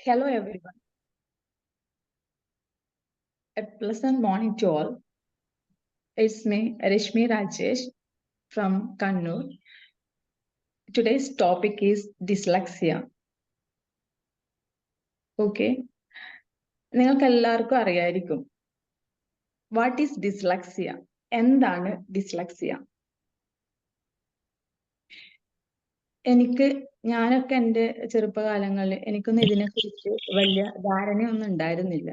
Hello, everyone. A pleasant morning to all. It's me, Rishmi Rajesh from Kannur. Today's topic is dyslexia. Okay നിങ്ങൾക്ക് എല്ലാവർക്കും അറിയായിരിക്കും what is dyslexia എന്താണ് dyslexia എനിക്ക് ഞാനൊക്കെ എന്റെ ചെറുപ്പകാലങ്ങളിൽ എനിക്കൊന്നും ഇതിനെക്കുറിച്ച് വലിയ ധാരണയൊന്നും ഉണ്ടായിരുന്നില്ല.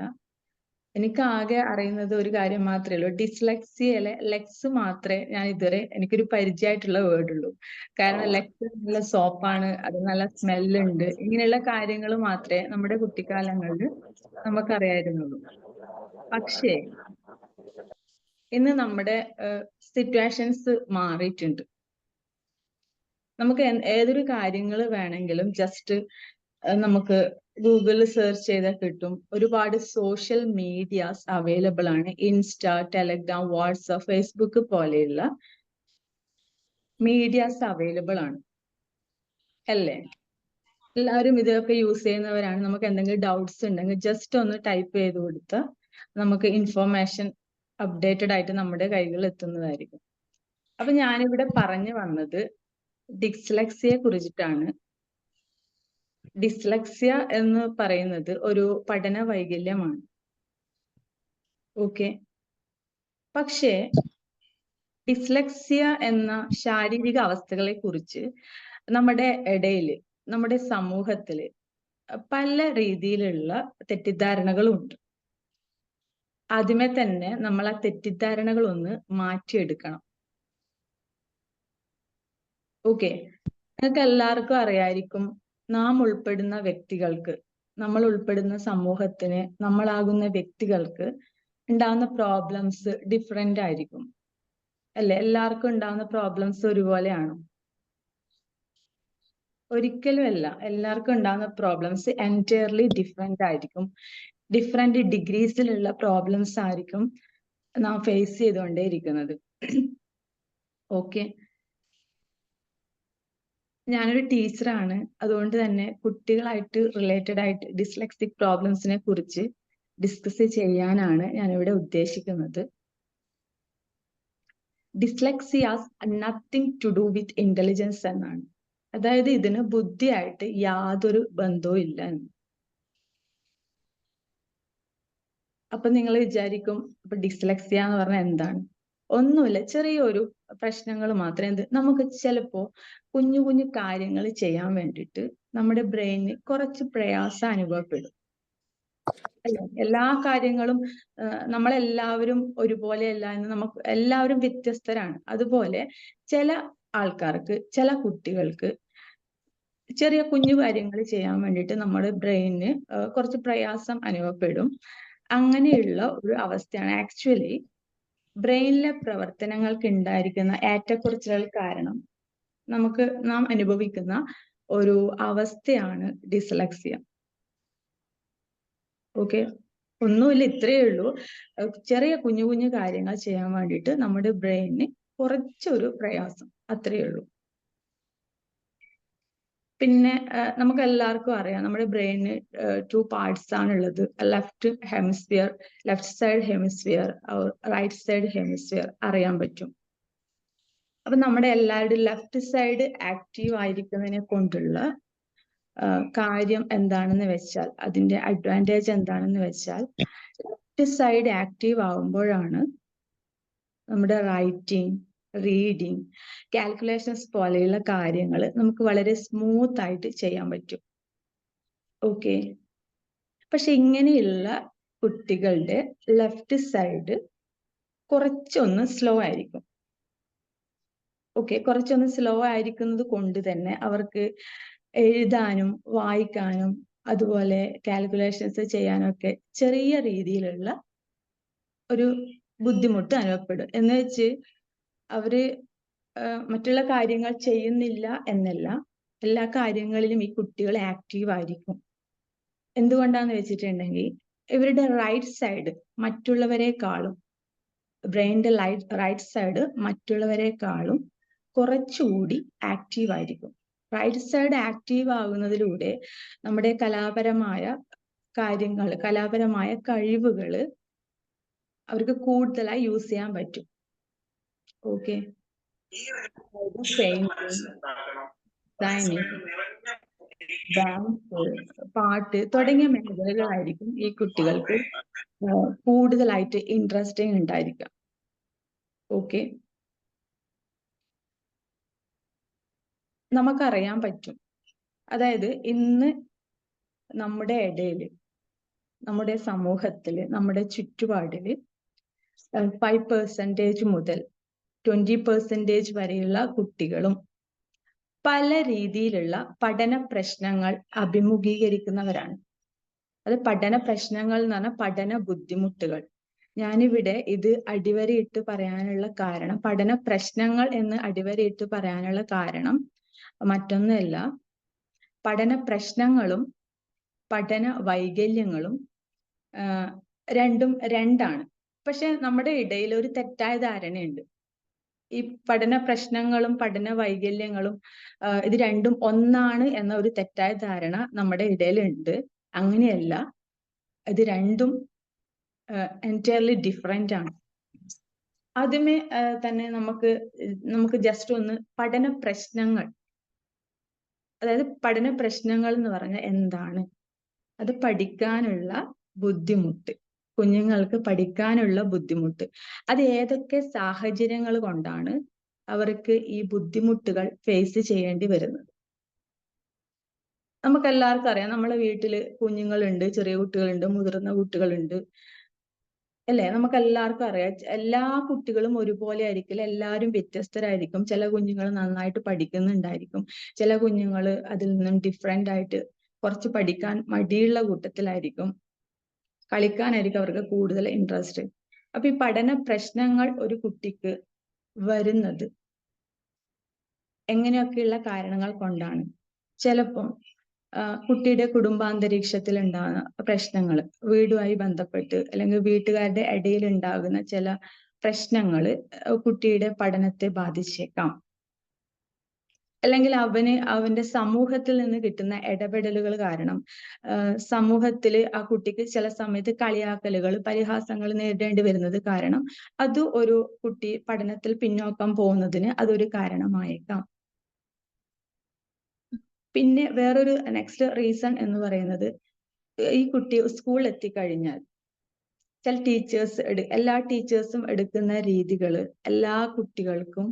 എനിക്ക് ആകെ അറിയുന്നത് ഒരു കാര്യം മാത്രമേ ഉള്ളൂ. ഡിസ്ലെക്സിയയിലെ ലെക്സ് മാത്രമേ ഞാൻ ഇതുവരെ എനിക്കൊരു പരിചയമായിട്ടുള്ള വേർഡ് ഉള്ളൂ. കാരണം ലെക്സ് നല്ല സോപ്പാണ് അത് നല്ല സ്മെല്ലുണ്ട് ഇങ്ങനെയുള്ള കാര്യങ്ങൾ മാത്രമേ നമ്മുടെ കുട്ടിക്കാലങ്ങളിൽ നമുക്കറിയായിരുന്നുള്ളൂ. പക്ഷേ ഇന്ന് നമ്മുടെ സിറ്റുവേഷൻസ് മാറിയിട്ടുണ്ട്. നമുക്ക് ഏതൊരു കാര്യങ്ങൾ വേണമെങ്കിലും ജസ്റ്റ് നമുക്ക് ഗൂഗിളിൽ സെർച്ച് ചെയ്താൽ കിട്ടും. ഒരുപാട് സോഷ്യൽ മീഡിയാസ് അവൈലബിൾ ആണ്. ഇൻസ്റ്റ ടെലഗ്രാം വാട്സപ്പ് ഫേസ്ബുക്ക് പോലെയുള്ള മീഡിയാസ് അവൈലബിൾ ആണ്. അല്ലേ? എല്ലാവരും ഇതൊക്കെ യൂസ് ചെയ്യുന്നവരാണ്. നമുക്ക് എന്തെങ്കിലും ഡൗട്ട്സ് ഉണ്ടെങ്കിൽ ജസ്റ്റ് ഒന്ന് ടൈപ്പ് ചെയ്ത് കൊടുത്താൽ നമുക്ക് ഇൻഫോർമേഷൻ അപ്ഡേറ്റഡ് ആയിട്ട് നമ്മുടെ കൈകളിൽ എത്തുന്നതായിരിക്കും. അപ്പൊ ഞാനിവിടെ പറഞ്ഞു വന്നത് ഡിസ്ലെക്സിയെ കുറിച്ചിട്ടാണ്. ഡിസ്ലെക്സിയ എന്ന് പറയുന്നത് ഒരു പഠന വൈകല്യമാണ്. ഓക്കെ പക്ഷേ ഡിസ്ലെക്സിയ എന്ന ശാരീരിക അവസ്ഥകളെ കുറിച്ച് നമ്മുടെ ഇടയിൽ നമ്മുടെ സമൂഹത്തിൽ പല രീതിയിലുള്ള തെറ്റിദ്ധാരണകളുണ്ട്. ആദ്യമേ തന്നെ നമ്മൾ ആ തെറ്റിദ്ധാരണകൾ ഒന്ന് മാറ്റിയെടുക്കണം. ഓക്കെ നിങ്ങൾക്ക് എല്ലാവർക്കും അറിയായിരിക്കും നാം ഉൾപ്പെടുന്ന വ്യക്തികൾക്ക് നമ്മൾ ഉൾപ്പെടുന്ന സമൂഹത്തിന് നമ്മളാകുന്ന വ്യക്തികൾക്ക് ഉണ്ടാകുന്ന പ്രോബ്ലംസ് ഡിഫറെന്റ് ആയിരിക്കും. അല്ലെ? എല്ലാവർക്കും ഉണ്ടാകുന്ന പ്രോബ്ലംസ് ഒരുപോലെയാണ്. ഒരിക്കലും അല്ല എല്ലാവർക്കും ഉണ്ടാകുന്ന പ്രോബ്ലംസ് എന്റയർലി ഡിഫറെന്റ് ആയിരിക്കും. ഡിഫറെന്റ് ഡിഗ്രീസിലുള്ള പ്രോബ്ലംസ് ആയിരിക്കും നാം ഫേസ് ചെയ്തുകൊണ്ടേയിരിക്കുന്നത്. ഓക്കെ ഞാനൊരു ടീച്ചറാണ്. അതുകൊണ്ട് തന്നെ കുട്ടികളായിട്ട് റിലേറ്റഡ് ആയിട്ട് ഡിസ്ലെക്സിക് പ്രോബ്ലംസിനെ കുറിച്ച് ഡിസ്കസ് ചെയ്യാനാണ് ഞാനിവിടെ ഉദ്ദേശിക്കുന്നത്. Dyslexia's nothing to do with intelligence എന്നാണ്. അതായത് ഇതിന് ബുദ്ധിയായിട്ട് യാതൊരു ബന്ധവും ഇല്ല എന്ന്. അപ്പൊ നിങ്ങൾ വിചാരിക്കും അപ്പൊ ഡിസ്ലെക്സിയ എന്ന് പറഞ്ഞാൽ എന്താണ്? ഒന്നുമില്ല. ചെറിയൊരു പ്രശ്നങ്ങൾ മാത്രം എന്ത് നമുക്ക് ചിലപ്പോ കുഞ്ഞു കുഞ്ഞു കാര്യങ്ങൾ ചെയ്യാൻ വേണ്ടിയിട്ട് നമ്മുടെ ബ്രെയിനിന് കുറച്ച് പ്രയാസം അനുഭവപ്പെടും. അല്ലെ? എല്ലാ കാര്യങ്ങളും നമ്മളെല്ലാവരും ഒരുപോലെയല്ല എന്ന് നമുക്ക് എല്ലാവരും വ്യത്യസ്തരാണ്. അതുപോലെ ചില ആൾക്കാർക്ക് ചില കുട്ടികൾക്ക് ചെറിയ കുഞ്ഞു കാര്യങ്ങൾ ചെയ്യാൻ വേണ്ടിയിട്ട് നമ്മുടെ ബ്രെയിനിന് കുറച്ച് പ്രയാസം അനുഭവപ്പെടും. അങ്ങനെയുള്ള ഒരു അവസ്ഥയാണ് ആക്ച്വലി ബ്രെയിനിലെ പ്രവർത്തനങ്ങൾക്ക് ഉണ്ടായിരിക്കുന്ന ഏറ്റക്കുറച്ചിലുകൾ കാരണം നമുക്ക് നാം അനുഭവിക്കുന്ന ഒരു അവസ്ഥയാണ് ഡിസ്ലക്സിയ ഓക്കെ ഒന്നുമില്ല ഇത്രയേ ഉള്ളൂ. ചെറിയ കുഞ്ഞു കുഞ്ഞു കാര്യങ്ങൾ ചെയ്യാൻ വേണ്ടിയിട്ട് നമ്മുടെ ബ്രെയിനിന് കുറച്ചൊരു പ്രയാസം. അത്രയേ ഉള്ളൂ. പിന്നെ നമുക്ക് എല്ലാവർക്കും അറിയാം നമ്മുടെ ബ്രെയിനിന് ടു പാർട്സ് ആണ് ഉള്ളത് left hemisphere left side hemisphere right side hemisphere അറിയാൻ പറ്റും. അപ്പൊ നമ്മുടെ എല്ലാവരുടെയും ലെഫ്റ്റ് സൈഡ് ആക്റ്റീവ് ആയിരിക്കുന്നതിനെ കൊണ്ടുള്ള കാര്യം എന്താണെന്ന് വെച്ചാൽ അതിന്റെ അഡ്വാന്റേജ് എന്താണെന്ന് വെച്ചാൽ ലെഫ്റ്റ് സൈഡ് ആക്റ്റീവ് ആവുമ്പോഴാണ് നമ്മുടെ റൈറ്റിംഗ് റീഡിങ് കാൽക്കുലേഷൻസ് പോലെയുള്ള കാര്യങ്ങൾ നമുക്ക് വളരെ സ്മൂത്ത് ആയിട്ട് ചെയ്യാൻ പറ്റും. ഓക്കെ പക്ഷെ ഇങ്ങനെയുള്ള കുട്ടികളുടെ ലെഫ്റ്റ് സൈഡ് കുറച്ചൊന്ന് സ്ലോ ആയിരിക്കും. ഓക്കെ കുറച്ചൊന്ന് സ്ലോ ആയിരിക്കുന്നത് കൊണ്ട് തന്നെ അവർക്ക് എഴുതാനും വായിക്കാനും അതുപോലെ കാൽക്കുലേഷൻസ് ചെയ്യാനൊക്കെ ചെറിയ രീതിയിലുള്ള ഒരു ബുദ്ധിമുട്ട് അനുഭവപ്പെടും. എന്ന് വെച്ച് അവർ മറ്റുള്ള കാര്യങ്ങൾ ചെയ്യുന്നില്ല എന്നല്ല എല്ലാ കാര്യങ്ങളിലും ഈ കുട്ടികൾ ആക്റ്റീവ് ആയിരിക്കും. എന്തുകൊണ്ടാന്ന് വെച്ചിട്ടുണ്ടെങ്കിൽ ഇവരുടെ റൈറ്റ് സൈഡ് മറ്റുള്ളവരെക്കാളും ബ്രെയിനിന്റെ റൈറ്റ് സൈഡ് മറ്റുള്ളവരെക്കാളും കുറച്ചുകൂടി ആക്റ്റീവ് ആയിരിക്കും. റൈറ്റ് സൈഡ് ആക്റ്റീവ് ആകുന്നതിലൂടെ നമ്മുടെ കലാപരമായ കാര്യങ്ങൾ കലാപരമായ കഴിവുകൾ അവർക്ക് കൂടുതലായി യൂസ് ചെയ്യാൻ പറ്റും. ഓക്കെ ഡാൻസ് പാട്ട് തുടങ്ങിയ മേഖലകളായിരിക്കും ഈ കുട്ടികൾക്ക് കൂടുതലായിട്ട് ഇൻട്രസ്റ്റിംഗ് ഉണ്ടായിരിക്കാം ഓക്കെ നമുക്കറിയാൻ പറ്റും. അതായത് ഇന്ന് നമ്മുടെ ഇടയിൽ നമ്മുടെ സമൂഹത്തിൽ നമ്മുടെ ചുറ്റുപാടിൽ ഫൈവ് പെർസെന്റേജ് മുതൽ ട്വന്റി പെർസെന്റേജ് വരെയുള്ള കുട്ടികളും പല രീതിയിലുള്ള പഠന പ്രശ്നങ്ങൾ അഭിമുഖീകരിക്കുന്നവരാണ്. അത് പഠന പ്രശ്നങ്ങൾ എന്ന് പറഞ്ഞാൽ പഠന ബുദ്ധിമുട്ടുകൾ. ഞാനിവിടെ ഇത് അടിവരയിട്ട് പറയാനുള്ള കാരണം പഠന പ്രശ്നങ്ങൾ എന്ന് അടിവരയിട്ട് പറയാനുള്ള കാരണം മറ്റൊന്നല്ല പഠന പ്രശ്നങ്ങളും പഠന വൈകല്യങ്ങളും രണ്ടും രണ്ടാണ്. പക്ഷെ നമ്മുടെ ഇടയിൽ ഒരു തെറ്റായ ധാരണയുണ്ട്. ഈ പഠന പ്രശ്നങ്ങളും പഠന വൈകല്യങ്ങളും ഇത് രണ്ടും ഒന്നാണ് എന്ന ഒരു തെറ്റായ ധാരണ നമ്മുടെ ഇടയിലുണ്ട്. അങ്ങനെയല്ല ഇത് രണ്ടും എന്റയർലി ഡിഫറെന്റ് ആണ്. ആദ്യമേ തന്നെ നമുക്ക് നമുക്ക് ജസ്റ്റ് ഒന്ന് പഠന പ്രശ്നങ്ങൾ അതായത് പഠന പ്രശ്നങ്ങൾ എന്ന് പറഞ്ഞാൽ എന്താണ്? അത് പഠിക്കാനുള്ള ബുദ്ധിമുട്ട്. കുഞ്ഞുങ്ങൾക്ക് പഠിക്കാനുള്ള ബുദ്ധിമുട്ട്. അത് ഏതൊക്കെ സാഹചര്യങ്ങൾ കൊണ്ടാണ് അവർക്ക് ഈ ബുദ്ധിമുട്ടുകൾ ഫേസ് ചെയ്യേണ്ടി വരുന്നത്? നമുക്ക് എല്ലാവർക്കും അറിയാം. നമ്മളെ വീട്ടിൽ കുഞ്ഞുങ്ങളുണ്ട് ചെറിയ കുട്ടികളുണ്ട് മുതിർന്ന കുട്ടികളുണ്ട്. അല്ലേ? നമുക്ക് എല്ലാവർക്കും അറിയാം. എല്ലാ കുട്ടികളും ഒരുപോലെ ആയിരിക്കില്ല. എല്ലാവരും വ്യത്യസ്തരായിരിക്കും. ചില കുഞ്ഞുങ്ങൾ നന്നായിട്ട് പഠിക്കുന്നുണ്ടായിരിക്കും. ചില കുഞ്ഞുങ്ങൾ അതിൽ നിന്നും ഡിഫറെന്റ് ആയിട്ട് കുറച്ച് പഠിക്കാൻ മടിയുള്ള കൂട്ടത്തിലായിരിക്കും. കളിക്കാനായിരിക്കും അവർക്ക് കൂടുതൽ ഇൻട്രസ്റ്റ് അപ്പൊ ഈ പഠന പ്രശ്നങ്ങൾ ഒരു കുട്ടിക്ക് വരുന്നത് എങ്ങനെയൊക്കെയുള്ള കാരണങ്ങൾ കൊണ്ടാണ്? ചിലപ്പം കുട്ടിയുടെ കുടുംബാന്തരീക്ഷത്തിൽ ഉണ്ടാകുന്ന പ്രശ്നങ്ങൾ വീടുമായി ബന്ധപ്പെട്ട് അല്ലെങ്കിൽ വീട്ടുകാരുടെ ഇടയിൽ ഉണ്ടാകുന്ന ചില പ്രശ്നങ്ങൾ കുട്ടിയുടെ പഠനത്തെ ബാധിച്ചേക്കാം. അല്ലെങ്കിൽ അവന് അവന്റെ സമൂഹത്തിൽ നിന്ന് കിട്ടുന്ന ഇടപെടലുകൾ കാരണം സമൂഹത്തിൽ ആ കുട്ടിക്ക് ചില സമയത്ത് കളിയാക്കലുകൾ പരിഹാസങ്ങൾ നേരിടേണ്ടി വരുന്നത് കാരണം അത് ഒരു കുട്ടി പഠനത്തിൽ പിന്നോക്കം പോകുന്നതിന് അതൊരു കാരണമായേക്കാം. പിന്നെ വേറൊരു നെക്സ്റ്റ് റീസൺ എന്ന് പറയുന്നത് ഈ കുട്ടി സ്കൂളിൽ എത്തിക്കഴിഞ്ഞാൽ ചില ടീച്ചേഴ്സ് എടു എല്ലാ ടീച്ചേഴ്സും എടുക്കുന്ന രീതികൾ എല്ലാ കുട്ടികൾക്കും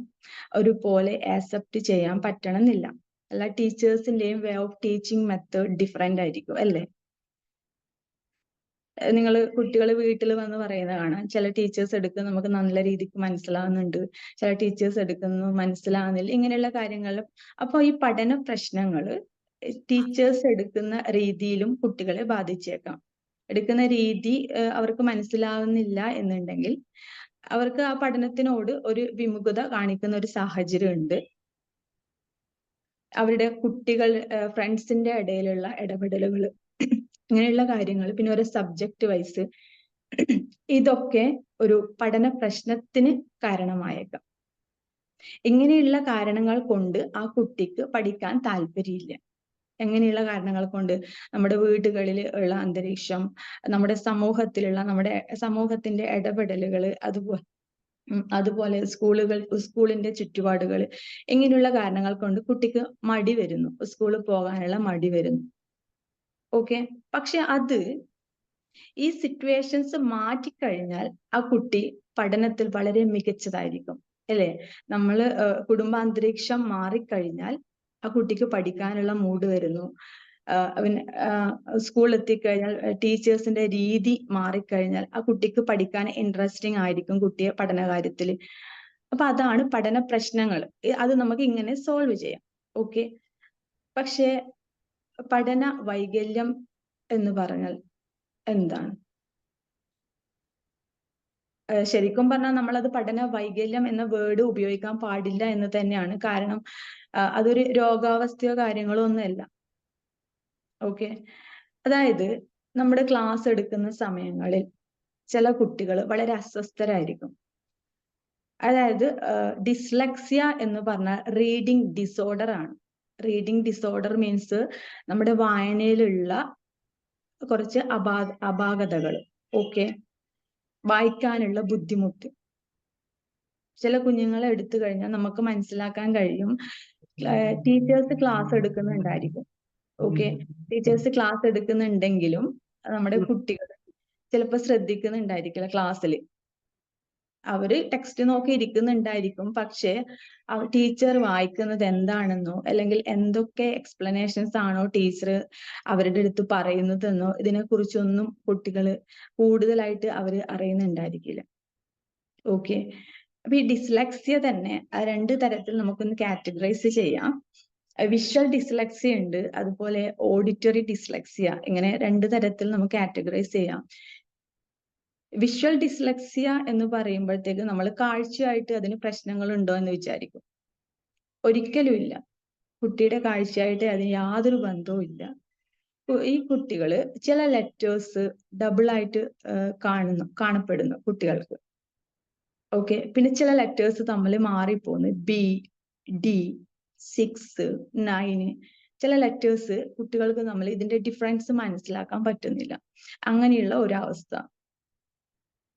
ഒരുപോലെ ആക്സെപ്റ്റ് ചെയ്യാൻ പറ്റണമെന്നില്ല. എല്ലാ ടീച്ചേഴ്സിന്റെയും way of teaching method different ആയിരിക്കും അല്ലേ? നിങ്ങൾ കുട്ടികൾ വീട്ടിൽ വന്ന് പറയുന്ന കാണാം ചില ടീച്ചേഴ്സ് എടുക്കുന്ന നമുക്ക് നല്ല രീതിക്ക് മനസ്സിലാവുന്നുണ്ട് ചില ടീച്ചേഴ്സ് എടുക്കുന്നു മനസ്സിലാവുന്നില്ല ഇങ്ങനെയുള്ള കാര്യങ്ങളിലും അപ്പോൾ ഈ പഠന പ്രശ്നങ്ങൾ ടീച്ചേഴ്സ് എടുക്കുന്ന രീതിയിലും കുട്ടികളെ ബാധിച്ചേക്കാം. എടുക്കുന്ന രീതി അവർക്ക് മനസ്സിലാവുന്നില്ല എന്നുണ്ടെങ്കിൽ അവർക്ക് ആ പഠനത്തിനോട് ഒരു വിമുഖത കാണിക്കുന്ന ഒരു സാഹചര്യം ഉണ്ട് അവരുടെ കുട്ടികൾ ഫ്രണ്ട്സിന്റെ ഇടയിലുള്ള ഇടപെടലുകൾ ഇങ്ങനെയുള്ള കാര്യങ്ങൾ പിന്നെ ഒരു സബ്ജക്റ്റ് വൈസ് ഇതൊക്കെ ഒരു പഠന പ്രശ്നത്തിന് കാരണമായേക്കാം. ഇങ്ങനെയുള്ള കാരണങ്ങൾ കൊണ്ട് ആ കുട്ടിക്ക് പഠിക്കാൻ താല്പര്യമില്ല. എങ്ങനെയുള്ള കാരണങ്ങൾ കൊണ്ട് നമ്മുടെ വീടുകളിൽ ഉള്ള അന്തരീക്ഷം നമ്മുടെ സമൂഹത്തിലുള്ള നമ്മുടെ സമൂഹത്തിന്റെ ഇടപെടലുകൾ അതുപോലെ അതുപോലെ സ്കൂളുകൾ സ്കൂളിന്റെ ചുറ്റുപാടുകൾ ഇങ്ങനെയുള്ള കാരണങ്ങൾ കൊണ്ട് കുട്ടിക്ക് മടി വരുന്നു. സ്കൂളിൽ പോകാനുള്ള മടി വരുന്നു. ഓക്കെ? പക്ഷെ അത് ഈ സിറ്റുവേഷൻസ് മാറ്റിക്കഴിഞ്ഞാൽ ആ കുട്ടി പഠനത്തിൽ വളരെ മികച്ചതായിരിക്കും. അല്ലെ? നമ്മൾ കുടുംബാന്തരീക്ഷം മാറിക്കഴിഞ്ഞാൽ ആ കുട്ടിക്ക് പഠിക്കാനുള്ള മൂഡ് വരുന്നു. അവൻ സ്കൂളിൽ എത്തിക്കഴിഞ്ഞാൽ ടീച്ചേഴ്സിന്റെ രീതി മാറിക്കഴിഞ്ഞാൽ ആ കുട്ടിക്ക് പഠിക്കാൻ ഇൻട്രസ്റ്റിംഗ് ആയിരിക്കും കുട്ടിയെ പഠന കാര്യത്തിൽ അപ്പൊ അതാണ് പഠന പ്രശ്നങ്ങൾ. അത് നമുക്ക് ഇങ്ങനെ സോൾവ് ചെയ്യാം. ഓക്കെ പക്ഷേ പഠന വൈകല്യം എന്ന് പറഞ്ഞാൽ എന്താണ്? ശരിക്കും പറഞ്ഞാൽ നമ്മൾ അത് പഠന വൈകല്യം എന്ന വേർഡ് ഉപയോഗിക്കാൻ പാടില്ല എന്ന് തന്നെയാണ്. കാരണം അതൊരു രോഗാവസ്ഥയോ കാര്യങ്ങളോ ഒന്നുമല്ല. ഓക്കെ അതായത് നമ്മുടെ ക്ലാസ് എടുക്കുന്ന സമയങ്ങളിൽ ചില കുട്ടികൾ വളരെ അസ്വസ്ഥരായിരിക്കും. അതായത് ഡിസ്ലക്സിയ എന്ന് പറഞ്ഞാൽ റീഡിംഗ് ഡിസോർഡർ ആണ്. റീഡിംഗ് ഡിസോർഡർ മീൻസ് നമ്മുടെ വായനയിലുള്ള കുറച്ച് അപാ അപാകതകൾ ഓക്കെ വായിക്കാനുള്ള ബുദ്ധിമുട്ട്. ചില കുഞ്ഞുങ്ങളെ എടുത്തു കഴിഞ്ഞാൽ നമുക്ക് മനസ്സിലാക്കാൻ കഴിയും. ടീച്ചേഴ്സ് ക്ലാസ് എടുക്കുന്നുണ്ടായിരിക്കും. ഓക്കെ? ടീച്ചേഴ്സ് ക്ലാസ് എടുക്കുന്നുണ്ടെങ്കിലും നമ്മുടെ കുട്ടികൾ ചിലപ്പോൾ ശ്രദ്ധിക്കുന്നുണ്ടായിരിക്കില്ല ക്ലാസ്സിൽ. അവർ ടെക്സ്റ്റ് നോക്കി ഇരിക്കുന്നുണ്ടായിരിക്കും. പക്ഷെ ടീച്ചർ വായിക്കുന്നത് എന്താണെന്നോ അല്ലെങ്കിൽ എന്തൊക്കെ എക്സ്പ്ലനേഷൻസ് ആണോ ടീച്ചർ അവരുടെ അടുത്ത് പറയുന്നതെന്നോ ഇതിനെക്കുറിച്ചൊന്നും കുട്ടികൾ കൂടുതലായിട്ട് അവർ അറിയുന്നുണ്ടായിരിക്കില്ല. ഓക്കെ അപ്പൊ ഈ ഡിസ്ലക്സിയ തന്നെ രണ്ട് തരത്തിൽ നമുക്കൊന്ന് കാറ്റഗറൈസ് ചെയ്യാം. വിഷ്വൽ ഡിസ്ലക്സിയ ഉണ്ട് അതുപോലെ ഓഡിറ്ററി ഡിസ്ലക്സിയ ഇങ്ങനെ രണ്ട് തരത്തിൽ നമുക്ക് കാറ്റഗറൈസ് ചെയ്യാം. വിഷ്വൽ ഡിസ്ലക്സിയ എന്ന് പറയുമ്പോഴത്തേക്ക് നമ്മൾ കാഴ്ചയായിട്ട് അതിന് പ്രശ്നങ്ങൾ ഉണ്ടോ എന്ന് വിചാരിക്കും. ഒരിക്കലും ഇല്ല. കുട്ടിയുടെ കാഴ്ചയായിട്ട് അതിന് യാതൊരു ബന്ധവും ഇല്ല. ഈ കുട്ടികൾ ചില ലെറ്റേഴ്സ് ഡബിൾ ആയിട്ട് കാണുന്നു കാണപ്പെടുന്നു കുട്ടികൾക്ക്. ഓക്കെ പിന്നെ ചില ലെറ്റേഴ്സ് തമ്മിൽ മാറിപ്പോകുന്നു. ബി ഡി സിക്സ് നയന് ചില ലെറ്റേഴ്സ് കുട്ടികൾക്ക് നമ്മൾ ഇതിന്റെ ഡിഫറൻസ് മനസ്സിലാക്കാൻ പറ്റുന്നില്ല. അങ്ങനെയുള്ള ഒരവസ്ഥ.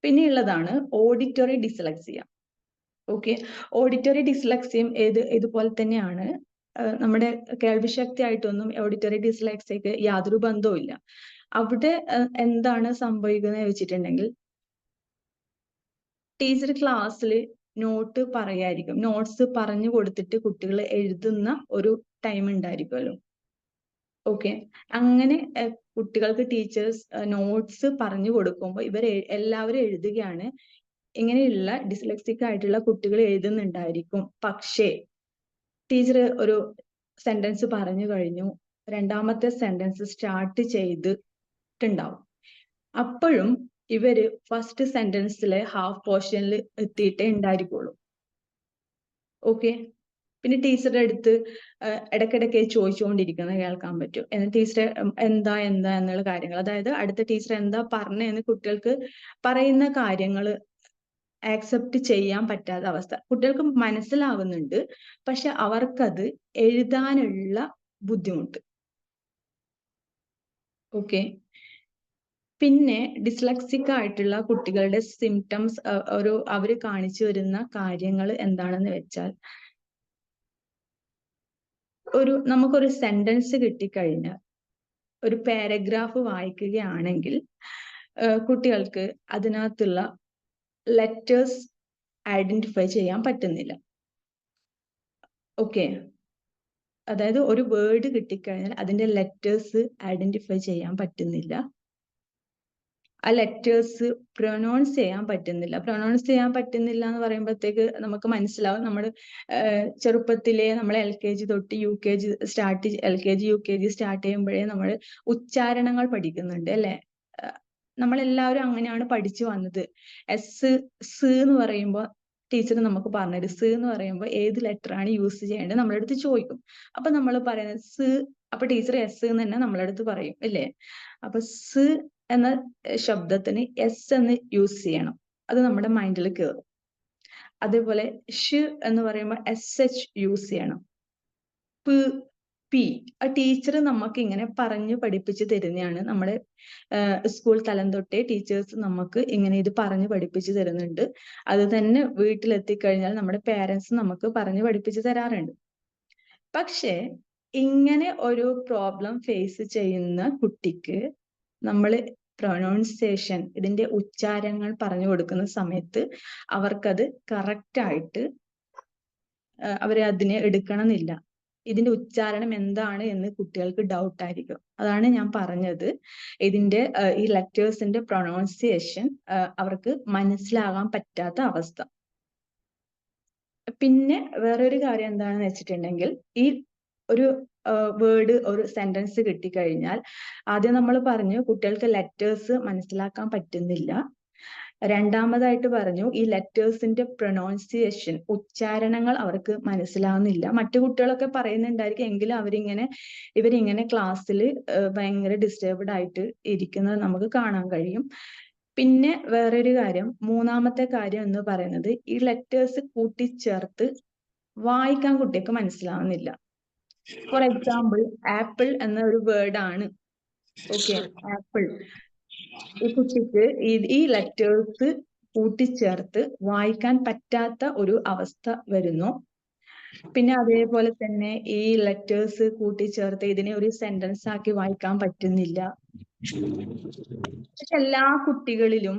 പിന്നെയുള്ളതാണ് ഓഡിറ്ററി ഡിസ്ലക്സിയ ഓക്കെ ഓഡിറ്ററി ഡിസ്ലക്സിയം ഏത് ഇതുപോലെ തന്നെയാണ്? നമ്മുടെ കേൾവിശക്തി ആയിട്ടൊന്നും ഓഡിറ്ററി ഡിസ്ലക്സിയക്ക് യാതൊരു ബന്ധവും ഇല്ല അവിടെ എന്താണ് സംഭവിക്കുന്നത് വെച്ചിട്ടുണ്ടെങ്കിൽ ടീച്ചർ ക്ലാസ്സിൽ നോട്ട് പറയായിരിക്കും. നോട്ട്സ് പറഞ്ഞു കൊടുത്തിട്ട് കുട്ടികൾ എഴുതുന്ന ഒരു ടൈം ഉണ്ടായിരിക്കുമല്ലോ. ഓക്കെ. അങ്ങനെ കുട്ടികൾക്ക് ടീച്ചേഴ്സ് നോട്ട്സ് പറഞ്ഞു കൊടുക്കുമ്പോൾ ഇവർ എല്ലാവരും എഴുതുകയാണ്. ഇങ്ങനെയുള്ള ഡിസ്ലെക്സിക് ആയിട്ടുള്ള കുട്ടികൾ എഴുതുന്നുണ്ടായിരിക്കും. പക്ഷേ ടീച്ചർ ഒരു സെന്റൻസ് പറഞ്ഞു കഴിഞ്ഞു. രണ്ടാമത്തെ സെന്റൻസ് സ്റ്റാർട്ട് ചെയ്തിട്ടുണ്ടാവും. അപ്പോഴും ഇവർ ഫസ്റ്റ് സെന്റൻസിലെ ഹാഫ് പോർഷനിൽ എത്തിയിട്ടേ ഉണ്ടായിരിക്കുള്ളൂ. ഓക്കെ. പിന്നെ ടീച്ചറുടെ അടുത്ത് ഇടയ്ക്കിടയ്ക്ക് ചോദിച്ചുകൊണ്ടിരിക്കുന്നത് കേൾക്കാൻ പറ്റും. എന്നിട്ട് ടീച്ചർ എന്താ എന്താ എന്നുള്ള കാര്യങ്ങൾ. അതായത് അടുത്ത ടീച്ചർ എന്താ പറഞ്ഞതെന്ന് കുട്ടികൾക്ക് പറയുന്ന കാര്യങ്ങൾ ആക്സെപ്റ്റ് ചെയ്യാൻ പറ്റാത്ത അവസ്ഥ. കുട്ടികൾക്ക് മനസ്സിലാവുന്നുണ്ട് പക്ഷെ അവർക്കത് എഴുതാനുള്ള ബുദ്ധിമുട്ട്. ഓക്കെ. പിന്നെ ഡിസ്ലക്സിക് ആയിട്ടുള്ള കുട്ടികളുടെ സിംറ്റംസ് ഒരു അവർ കാണിച്ചു വരുന്ന കാര്യങ്ങൾ എന്താണെന്ന് വെച്ചാൽ ഒരു നമുക്കൊരു സെന്റൻസ് കിട്ടിക്കഴിഞ്ഞാൽ ഒരു പാരഗ്രാഫ് വായിക്കുകയാണെങ്കിൽ കുട്ടികൾക്ക് അതിനകത്തുള്ള ലെറ്റേഴ്സ് ഐഡന്റിഫൈ ചെയ്യാൻ പറ്റുന്നില്ല. ഓക്കെ അതായത് ഒരു വേർഡ് കിട്ടിക്കഴിഞ്ഞാൽ അതിന്റെ ലെറ്റേഴ്സ് ഐഡന്റിഫൈ ചെയ്യാൻ പറ്റുന്നില്ല. ആ ലെറ്റേഴ്സ് പ്രൊനൗൺസ് ചെയ്യാൻ പറ്റുന്നില്ല. പ്രൊനൗൺസ് ചെയ്യാൻ പറ്റുന്നില്ല എന്ന് പറയുമ്പോഴത്തേക്ക് നമുക്ക് മനസ്സിലാവും. നമ്മൾ ചെറുപ്പത്തിലെ നമ്മൾ എൽ കെ ജി തൊട്ട് U K G start L K G U K G start ചെയ്യുമ്പോഴേ നമ്മൾ ഉച്ചാരണങ്ങൾ പഠിക്കുന്നുണ്ട് അല്ലെ? നമ്മളെല്ലാവരും അങ്ങനെയാണ് പഠിച്ചു വന്നത്. എസ് സ് എന്ന് പറയുമ്പോൾ ടീച്ചർ നമുക്ക് പറഞ്ഞൊരു സ് എന്ന് പറയുമ്പോൾ ഏത് ലെറ്റർ ആണ് യൂസ് ചെയ്യേണ്ടത് നമ്മളടുത്ത് ചോദിക്കും. അപ്പൊ നമ്മൾ പറയുന്നത് സ് അപ്പൊ ടീച്ചർ എസ് എന്ന് തന്നെ നമ്മളടുത്ത് പറയും അല്ലേ അപ്പൊ സ് എന്ന ശബ്ദത്തിന് എസ് എന്ന് യൂസ് ചെയ്യണം. അത് നമ്മുടെ മൈൻഡിൽ കയറും അതേപോലെ ഷ് എന്ന് പറയുമ്പോൾ എസ് എച്ച് യൂസ് ചെയ്യണം. പ് പി. ആ ടീച്ചർ നമുക്ക് ഇങ്ങനെ പറഞ്ഞു പഠിപ്പിച്ച് തരുന്നതാണ് നമ്മുടെ സ്കൂൾ തലം തൊട്ടേ ടീച്ചേഴ്സ് നമുക്ക് ഇങ്ങനെ ഇത് പറഞ്ഞു പഠിപ്പിച്ച് തരുന്നുണ്ട്. അത് തന്നെ വീട്ടിലെത്തിക്കഴിഞ്ഞാൽ നമ്മുടെ പേരൻസ് നമുക്ക് പറഞ്ഞു പഠിപ്പിച്ച് തരാറുണ്ട്. പക്ഷേ ഇങ്ങനെ ഒരു പ്രോബ്ലം ഫേസ് ചെയ്യുന്ന കുട്ടിക്ക് നമ്മൾ പ്രൊനൗൺസിയേഷൻ ഇതിന്റെ ഉച്ചാരങ്ങൾ പറഞ്ഞു കൊടുക്കുന്ന സമയത്ത് അവർക്കത് കറക്റ്റ് ആയിട്ട് അവരെ അതിനെ എടുക്കണമെന്നില്ല. ഇതിന്റെ ഉച്ചാരണം എന്താണ് എന്ന് കുട്ടികൾക്ക് ഡൗട്ട് ആയിരിക്കും. അതാണ് ഞാൻ പറഞ്ഞത്. ഇതിന്റെ ഈ ലെറ്റേഴ്സിന്റെ പ്രൊണൗൺസിയേഷൻ അവർക്ക് മനസ്സിലാകാൻ പറ്റാത്ത അവസ്ഥ. പിന്നെ വേറൊരു കാര്യം എന്താണെന്ന് വെച്ചിട്ടുണ്ടെങ്കിൽ ഈ ഒരു വേർഡ് ഒരു സെന്റൻസ് കിട്ടിക്കഴിഞ്ഞാൽ ആദ്യം നമ്മൾ പറഞ്ഞു കുട്ടികൾക്ക് ലെറ്റേഴ്സ് മനസ്സിലാക്കാൻ പറ്റുന്നില്ല. രണ്ടാമതായിട്ട് പറഞ്ഞു ഈ ലെറ്റേഴ്സിന്റെ പ്രൊനൗൺസിയേഷൻ ഉച്ചാരണങ്ങൾ അവർക്ക് മനസ്സിലാവുന്നില്ല. മറ്റു കുട്ടികളൊക്കെ പറയുന്നുണ്ടായിരിക്കും എങ്കിലും അവരിങ്ങനെ ഇവരിങ്ങനെ ക്ലാസ്സിൽ ഭയങ്കര ഡിസ്റ്റർബ്ഡ് ആയിട്ട് ഇരിക്കുന്നത് നമുക്ക് കാണാൻ കഴിയും. പിന്നെ വേറൊരു കാര്യം മൂന്നാമത്തെ കാര്യം എന്ന് പറയുന്നത് ഈ ലെറ്റേഴ്സ് കൂട്ടിച്ചേർത്ത് വായിക്കാൻ കുട്ടികൾക്ക് മനസ്സിലാവുന്നില്ല. ഫോർ എക്സാമ്പിൾ ആപ്പിൾ എന്ന ഒരു വേർഡ് ആണ്. ഓക്കെ ആപ്പിൾ ഈ കുട്ടിക്ക് ഈ ലെറ്റേഴ്സ് കൂട്ടിച്ചേർത്ത് വായിക്കാൻ പറ്റാത്ത ഒരു അവസ്ഥ വരുന്നു. പിന്നെ അതേപോലെ തന്നെ ഈ ലെറ്റേഴ്സ് കൂട്ടിച്ചേർത്ത് ഇതിനെ ഒരു സെന്റൻസ് ആക്കി വായിക്കാൻ പറ്റുന്നില്ല. എല്ലാ കുട്ടികളിലും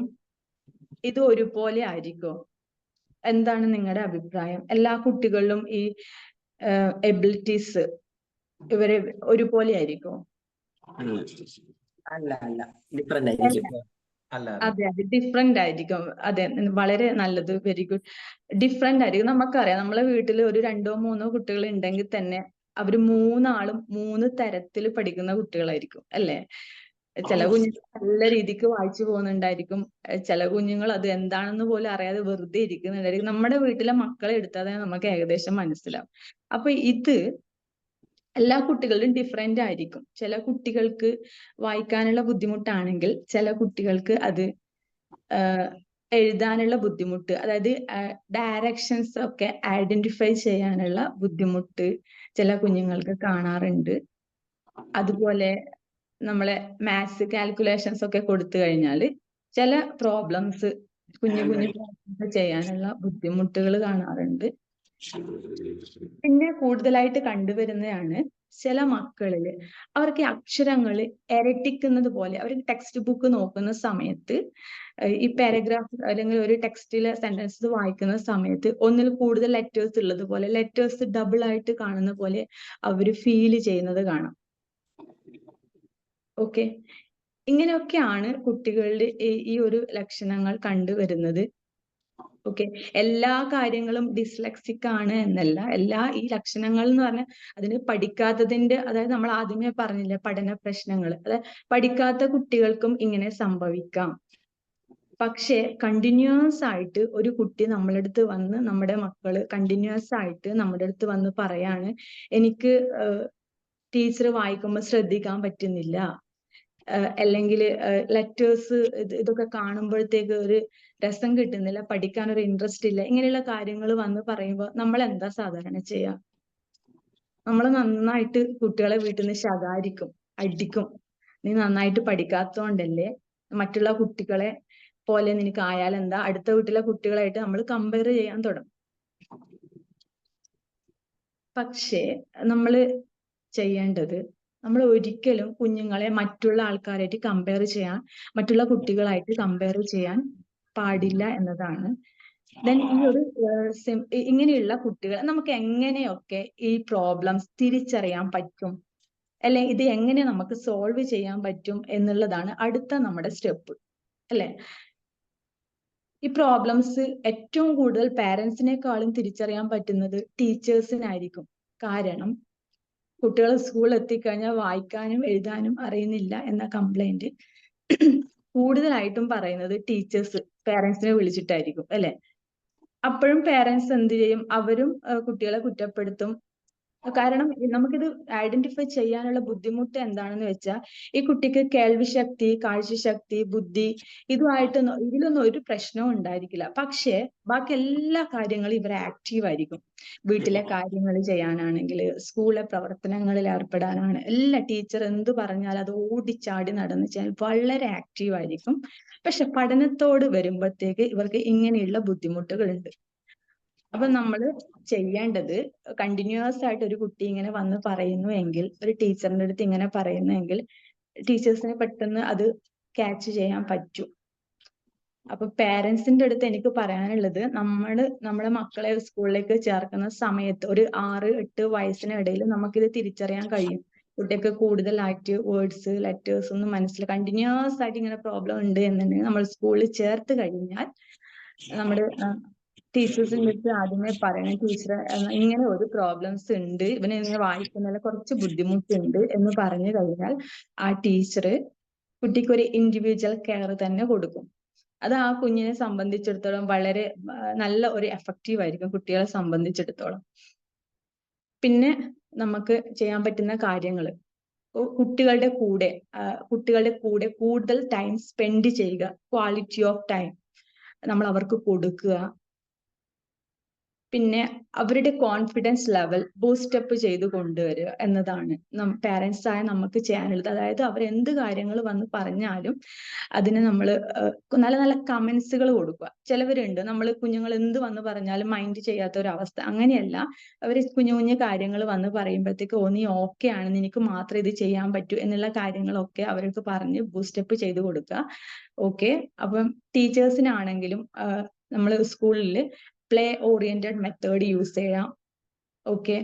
ഇത് ഒരുപോലെ ആയിരിക്കോ. എന്താണ് നിങ്ങളുടെ അഭിപ്രായം? എല്ലാ കുട്ടികളിലും ഈ എബിലിറ്റീസ് ഇവരെ ഒരുപോലെ ആയിരിക്കോ അല്ല അല്ല. ഡിഫറെന്റ് ആയിരിക്കും. അല്ല. അതെ അതെ ഡിഫറെന്റ് ആയിരിക്കും. അതെ വളരെ നല്ലത്. വെരി ഗുഡ് ഡിഫറെന്റ് ആയിരിക്കും. നമുക്കറിയാം. നമ്മളെ വീട്ടിൽ ഒരു രണ്ടോ മൂന്നോ കുട്ടികൾ ഉണ്ടെങ്കിൽ തന്നെ അവർ മൂന്നാളും മൂന്ന് തരത്തിൽ പഠിക്കുന്ന കുട്ടികളായിരിക്കും. അല്ലെ? ചില കുഞ്ഞുങ്ങൾ നല്ല രീതിക്ക് വായിച്ചു പോകുന്നുണ്ടായിരിക്കും. ചില കുഞ്ഞുങ്ങൾ അത് എന്താണെന്ന് പോലും അറിയാതെ വെറുതെ ഇരിക്കുന്നുണ്ടായിരിക്കും. നമ്മുടെ വീട്ടിലെ മക്കളെ എടുത്താൽ തന്നെ നമുക്ക് ഏകദേശം മനസ്സിലാവും. അപ്പൊ ഇത് എല്ലാ കുട്ടികളും ഡിഫറെന്റ് ആയിരിക്കും. ചില കുട്ടികൾക്ക് വായിക്കാനുള്ള ബുദ്ധിമുട്ടാണെങ്കിൽ ചില കുട്ടികൾക്ക് അത് എഴുതാനുള്ള ബുദ്ധിമുട്ട് അതായത് ഡയറക്ഷൻസ് ഒക്കെ ഐഡന്റിഫൈ ചെയ്യാനുള്ള ബുദ്ധിമുട്ട് ചില കുഞ്ഞുങ്ങൾക്ക് കാണാറുണ്ട്. അതുപോലെ നമ്മളെ മാത്സ് കാൽക്കുലേഷൻസ് ഒക്കെ കൊടുത്തു കഴിഞ്ഞാൽ ചില പ്രോബ്ലംസ് കുഞ്ഞു കുഞ്ഞു ചെയ്യാനുള്ള ബുദ്ധിമുട്ടുകൾ കാണാറുണ്ട്. പിന്നെ കൂടുതലായിട്ട് കണ്ടുവരുന്നതാണ് ചില മക്കളിൽ. അവർക്ക് അക്ഷരങ്ങൾ ഇരട്ടിക്കുന്നത് പോലെ അവർ ടെക്സ്റ്റ് ബുക്ക് നോക്കുന്ന സമയത്ത് ഈ പാരഗ്രാഫ് അല്ലെങ്കിൽ ഒരു ടെക്സ്റ്റിലെ സെന്റൻസ് വായിക്കുന്ന സമയത്ത് ഒന്നിൽ കൂടുതൽ ലെറ്റേഴ്സ് ഉള്ളത് പോലെ ലെറ്റേഴ്സ് ഡബിൾ ആയിട്ട് കാണുന്ന പോലെ അവർ ഫീൽ ചെയ്യുന്നത് കാണാം. ഓക്കെ ഇങ്ങനെയൊക്കെയാണ് കുട്ടികളുടെ ഈ ഒരു ലക്ഷണങ്ങൾ കണ്ടുവരുന്നത് ഓക്കെ എല്ലാ കാര്യങ്ങളും ഡിസ്ലെക്സിക് ആണ് എന്നല്ല. എല്ലാ ഈ ലക്ഷണങ്ങൾ എന്ന് പറഞ്ഞാൽ അതിന് പഠിക്കാത്തതിന്റെ അതായത് നമ്മൾ ആദ്യമേ പറഞ്ഞില്ല പഠന പ്രശ്നങ്ങൾ. അതായത് പഠിക്കാത്ത കുട്ടികൾക്കും ഇങ്ങനെ സംഭവിക്കാം. പക്ഷേ കണ്ടിന്യൂസ് ആയിട്ട് ഒരു കുട്ടി നമ്മളെ അടുത്ത് വന്ന് നമ്മുടെ മക്കൾ കണ്ടിന്യൂസ് ആയിട്ട് നമ്മുടെ അടുത്ത് വന്ന് പറയാണ് എനിക്ക് ടീച്ചർ വായിക്കുമ്പോൾ ശ്രദ്ധിക്കാൻ പറ്റുന്നില്ല. അല്ലെങ്കിൽ ലെറ്റേഴ്സ് ഇതൊക്കെ കാണുമ്പോഴത്തേക്ക് ഒരു രസം കിട്ടുന്നില്ല പഠിക്കാൻ ഒരു ഇൻട്രസ്റ്റ് ഇല്ല ഇങ്ങനെയുള്ള കാര്യങ്ങൾ വന്ന് പറയുമ്പോൾ നമ്മൾ എന്താ സാധാരണ ചെയ്യുക നമ്മൾ നന്നായിട്ട് കുട്ടികളെ വീട്ടിൽ നിന്ന് ശകാരിക്കും അടിക്കും. നീ നന്നായിട്ട് പഠിക്കാത്തോണ്ടല്ലേ മറ്റുള്ള കുട്ടികളെ പോലെ നിനക്ക് ആയാൽ എന്താ? അടുത്ത വീട്ടിലെ കുട്ടികളായിട്ട് നമ്മൾ കമ്പയർ ചെയ്യാൻ തുടങ്ങും. പക്ഷേ നമ്മൾ ചെയ്യേണ്ടത് നമ്മൾ ഒരിക്കലും കുഞ്ഞുങ്ങളെ മറ്റുള്ള ആൾക്കാരായിട്ട് കമ്പയർ ചെയ്യാൻ മറ്റുള്ള കുട്ടികളായിട്ട് കമ്പയർ ചെയ്യാൻ പാടില്ല എന്നതാണ്. ദെൻ ഈ ഒരു ഇങ്ങനെയുള്ള കുട്ടികൾ നമുക്ക് എങ്ങനെയൊക്കെ ഈ പ്രോബ്ലംസ് തിരിച്ചറിയാൻ പറ്റും? അല്ലെ ഇത് എങ്ങനെ നമുക്ക് സോൾവ് ചെയ്യാൻ പറ്റും എന്നുള്ളതാണ് അടുത്ത നമ്മുടെ സ്റ്റെപ്പ് അല്ലെ? ഈ പ്രോബ്ലംസ് ഏറ്റവും കൂടുതൽ പാരന്റ്സിനേക്കാളും തിരിച്ചറിയാൻ പറ്റുന്നത് ടീച്ചേഴ്സിനായിരിക്കും കാരണം കുട്ടികൾ സ്കൂളിൽ എത്തിക്കഴിഞ്ഞാൽ വായിക്കാനും എഴുതാനും അറിയുന്നില്ല എന്ന കംപ്ലൈന്റ് കൂടുതലായിട്ടും പറയുന്നത് ടീച്ചേഴ്സ് പേരൻസിനെ വിളിച്ചിട്ടായിരിക്കും അല്ലെ? അപ്പോഴും പേരൻസ് എന്ത് ചെയ്യും? അവരും കുട്ടികളെ കുറ്റപ്പെടുത്തും. കാരണം നമുക്കിത് ഐഡന്റിഫൈ ചെയ്യാനുള്ള ബുദ്ധിമുട്ട് എന്താണെന്ന് വെച്ചാൽ ഈ കുട്ടിക്ക് കേൾവി ശക്തി കാഴ്ചശക്തി ബുദ്ധി ഇതുമായിട്ട് ഇതിലൊന്നും ഒരു പ്രശ്നവും ഉണ്ടായിരിക്കില്ല. പക്ഷേ ബാക്കി എല്ലാ കാര്യങ്ങളും ഇവർ ആക്റ്റീവ് ആയിരിക്കും. വീട്ടിലെ കാര്യങ്ങൾ ചെയ്യാനാണെങ്കിൽ സ്കൂളിലെ പ്രവർത്തനങ്ങളിൽ ഏർപ്പെടാനാണ്. എല്ലാ ടീച്ചർ എന്ത് പറഞ്ഞാൽ അത് ഓടിച്ചാടി നടന്ന് ചെയ്യാൻ വളരെ ആക്റ്റീവ് ആയിരിക്കും. പക്ഷെ പഠനത്തോട് വരുമ്പോഴത്തേക്ക് ഇവർക്ക് ഇങ്ങനെയുള്ള ബുദ്ധിമുട്ടുകൾ ഉണ്ട് അപ്പൊ നമ്മൾ ചെയ്യേണ്ടത് കണ്ടിന്യൂസ് ആയിട്ട് ഒരു കുട്ടി ഇങ്ങനെ വന്ന് പറയുന്നു എങ്കിൽ ഒരു ടീച്ചറിന്റെ അടുത്ത് ഇങ്ങനെ പറയുന്നു എങ്കിൽ ടീച്ചേഴ്സിന് പെട്ടെന്ന് അത് ക്യാച്ച് ചെയ്യാൻ പറ്റും. അപ്പൊ പേരൻസിന്റെ അടുത്ത് എനിക്ക് പറയാനുള്ളത് നമ്മൾ നമ്മുടെ മക്കളെ സ്കൂളിലേക്ക് ചേർക്കുന്ന സമയത്ത് ഒരു ആറ് എട്ട് വയസ്സിനിടയിൽ നമുക്കിത് തിരിച്ചറിയാൻ കഴിയും. കുട്ടിക്ക് കൂടുതലായിട്ട് വേർഡ്സ് ലെറ്റേഴ്സ് ഒന്നും മനസ്സിൽ കണ്ടിന്യൂസ് ആയിട്ട് ഇങ്ങനെ പ്രോബ്ലം ഉണ്ട് എന്നുണ്ടെങ്കിൽ നമ്മൾ സ്കൂളിൽ ചേർത്ത് കഴിഞ്ഞാൽ നമ്മുടെ ടീച്ചേഴ്സിന്റെ അടുത്ത് ആദ്യമേ പറയണം ടീച്ചറെ ഇങ്ങനെ ഒരു പ്രോബ്ലംസ് ഉണ്ട്. ഇവനെ ഇങ്ങനെ വായിക്കുന്നതിൽ കുറച്ച് ബുദ്ധിമുട്ടുണ്ട് എന്ന് പറഞ്ഞു കഴിഞ്ഞാൽ ആ ടീച്ചർ കുട്ടിക്ക് ഒരു ഇൻഡിവിജ്വൽ കെയർ തന്നെ കൊടുക്കും. അത് ആ കുഞ്ഞിനെ സംബന്ധിച്ചിടത്തോളം വളരെ നല്ല ഒരു എഫക്റ്റീവ് ആയിരിക്കും കുട്ടികളെ സംബന്ധിച്ചിടത്തോളം. പിന്നെ നമുക്ക് ചെയ്യാൻ പറ്റുന്ന കാര്യങ്ങൾ. കുട്ടികളുടെ കൂടെ കുട്ടികളുടെ കൂടെ കൂടുതൽ ടൈം സ്പെൻഡ് ചെയ്യുക. ക്വാളിറ്റി ഓഫ് ടൈം നമ്മൾ അവർക്ക് കൊടുക്കുക. പിന്നെ അവരുടെ കോൺഫിഡൻസ് ലെവൽ ബൂസ്റ്റപ്പ് ചെയ്ത് കൊണ്ടുവരിക എന്നതാണ് പാരന്റ്സ് ആയ നമുക്ക് ചെയ്യാനുള്ളത്. അതായത് അവർ എന്ത് കാര്യങ്ങൾ വന്ന് പറഞ്ഞാലും അതിന് നമ്മൾ നല്ല നല്ല കമന്റ്സുകൾ കൊടുക്കുക. ചിലവരുണ്ട് നമ്മൾ കുഞ്ഞുങ്ങൾ എന്ത് വന്ന് പറഞ്ഞാലും മൈൻഡ് ചെയ്യാത്ത ഒരു അവസ്ഥ. അങ്ങനെയല്ല അവർ കുഞ്ഞു കുഞ്ഞു കാര്യങ്ങൾ വന്ന് പറയുമ്പോഴത്തേക്ക് ഓ നീ ഓക്കെ ആണ് നിനക്ക് മാത്രം ഇത് ചെയ്യാൻ പറ്റൂ എന്നുള്ള കാര്യങ്ങളൊക്കെ അവർക്ക് പറഞ്ഞ് ബൂസ്റ്റപ്പ് ചെയ്ത് കൊടുക്കുക. ഓക്കെ അപ്പം ടീച്ചേഴ്സിനാണെങ്കിലും നമ്മൾ സ്കൂളിൽ പ്ലേ ഓറിയന്റഡ് മെത്തേഡ് യൂസ് ചെയ്യാം. Okay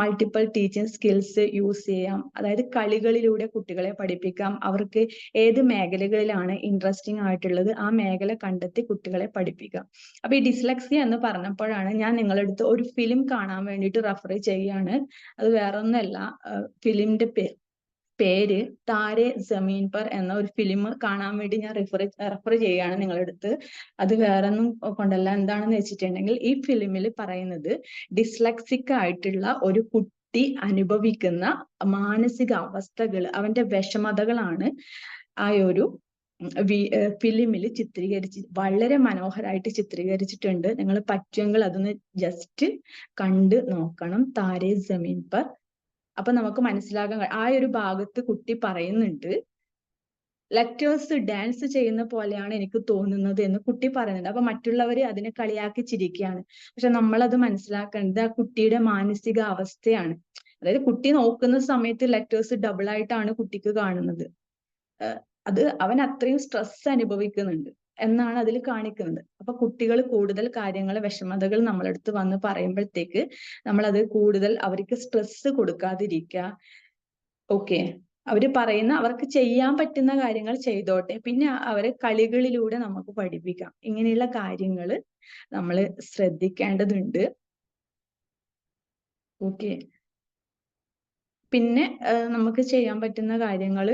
multiple teaching skills use ചെയ്യാം. അതായത് കളികളിലൂടെ കുട്ടികളെ പഠിപ്പിക്കാം. അവർക്ക് ഏത് മേഖലകളിലാണ് ഇൻട്രസ്റ്റിംഗ് ആയിട്ടുള്ളത് ആ മേഖല കണ്ടെത്തി കുട്ടികളെ പഠിപ്പിക്കാം. അപ്പൊ ഈ ഡിസ്ലക്സിയ എന്ന് പറഞ്ഞപ്പോഴാണ് ഞാൻ നിങ്ങളുടെ അടുത്ത് ഒരു ഫിലിം കാണാൻ വേണ്ടിയിട്ട് റെഫർ ചെയ്യാണ് അത് വേറൊന്നല്ല ഫിലിമിന്റെ പേര്. പേര് താരെ ജമീൻ പർ എന്ന ഒരു ഫിലിം കാണാൻ വേണ്ടി ഞാൻ റിഫർ റെഫർ ചെയ്യുകയാണ് നിങ്ങളുടെ അടുത്ത് അത് വേറൊന്നും കൊണ്ടല്ല. എന്താണെന്ന് വെച്ചിട്ടുണ്ടെങ്കിൽ ഈ ഫിലിമിൽ പറയുന്നത് ഡിസ്ലക്സിക് ആയിട്ടുള്ള ഒരു കുട്ടി അനുഭവിക്കുന്ന മാനസിക അവസ്ഥകൾ അവന്റെ വിഷമതകളാണ് ആ ഒരു ഫിലിമിൽ ചിത്രീകരിച്ച് വളരെ മനോഹരമായിട്ട് ചിത്രീകരിച്ചിട്ടുണ്ട്. നിങ്ങൾ പറ്റുമെങ്കിൽ അതൊന്ന് ജസ്റ്റ് കണ്ട് നോക്കണം. താരെ ജമീൻ പർ അപ്പൊ നമുക്ക് മനസ്സിലാക്കാൻ ആ ഒരു ഭാഗത്ത് കുട്ടി പറയുന്നുണ്ട് ലെറ്റേഴ്സ് ഡാൻസ് ചെയ്യുന്ന പോലെയാണ് എനിക്ക് തോന്നുന്നത് എന്ന് കുട്ടി പറയുന്നുണ്ട്. അപ്പൊ മറ്റുള്ളവർ അതിനെ കളിയാക്കി ചിരിക്കുകയാണ്. പക്ഷെ നമ്മൾ അത് മനസ്സിലാക്കേണ്ടത് ആ കുട്ടിയുടെ മാനസിക അവസ്ഥയാണ്. അതായത് കുട്ടി നോക്കുന്ന സമയത്ത് ലെറ്റേഴ്സ് ഡബിൾ ആയിട്ടാണ് കുട്ടിക്ക് കാണുന്നത്. അത് അവൻ അത്രയും സ്ട്രെസ് അനുഭവിക്കുന്നുണ്ട്. എന്നാണ് അതിൽ കാണിക്കുന്നത്. അപ്പൊ കുട്ടികൾ കൂടുതൽ കാര്യങ്ങൾ വിഷമതകൾ നമ്മളടുത്ത് വന്ന് പറയുമ്പോഴത്തേക്ക് നമ്മൾ അത് കൂടുതൽ അവർക്ക് സ്ട്രെസ് കൊടുക്കാതിരിക്കുക. ഓക്കെ അവർ പറയുന്ന അവർക്ക് ചെയ്യാൻ പറ്റുന്ന കാര്യങ്ങൾ ചെയ്തോട്ടെ. പിന്നെ അവരെ കളികളിലൂടെ നമുക്ക് പഠിപ്പിക്കാം. ഇങ്ങനെയുള്ള കാര്യങ്ങൾ നമ്മൾ ശ്രദ്ധിക്കേണ്ടതുണ്ട്. ഓക്കെ പിന്നെ നമുക്ക് ചെയ്യാൻ പറ്റുന്ന കാര്യങ്ങൾ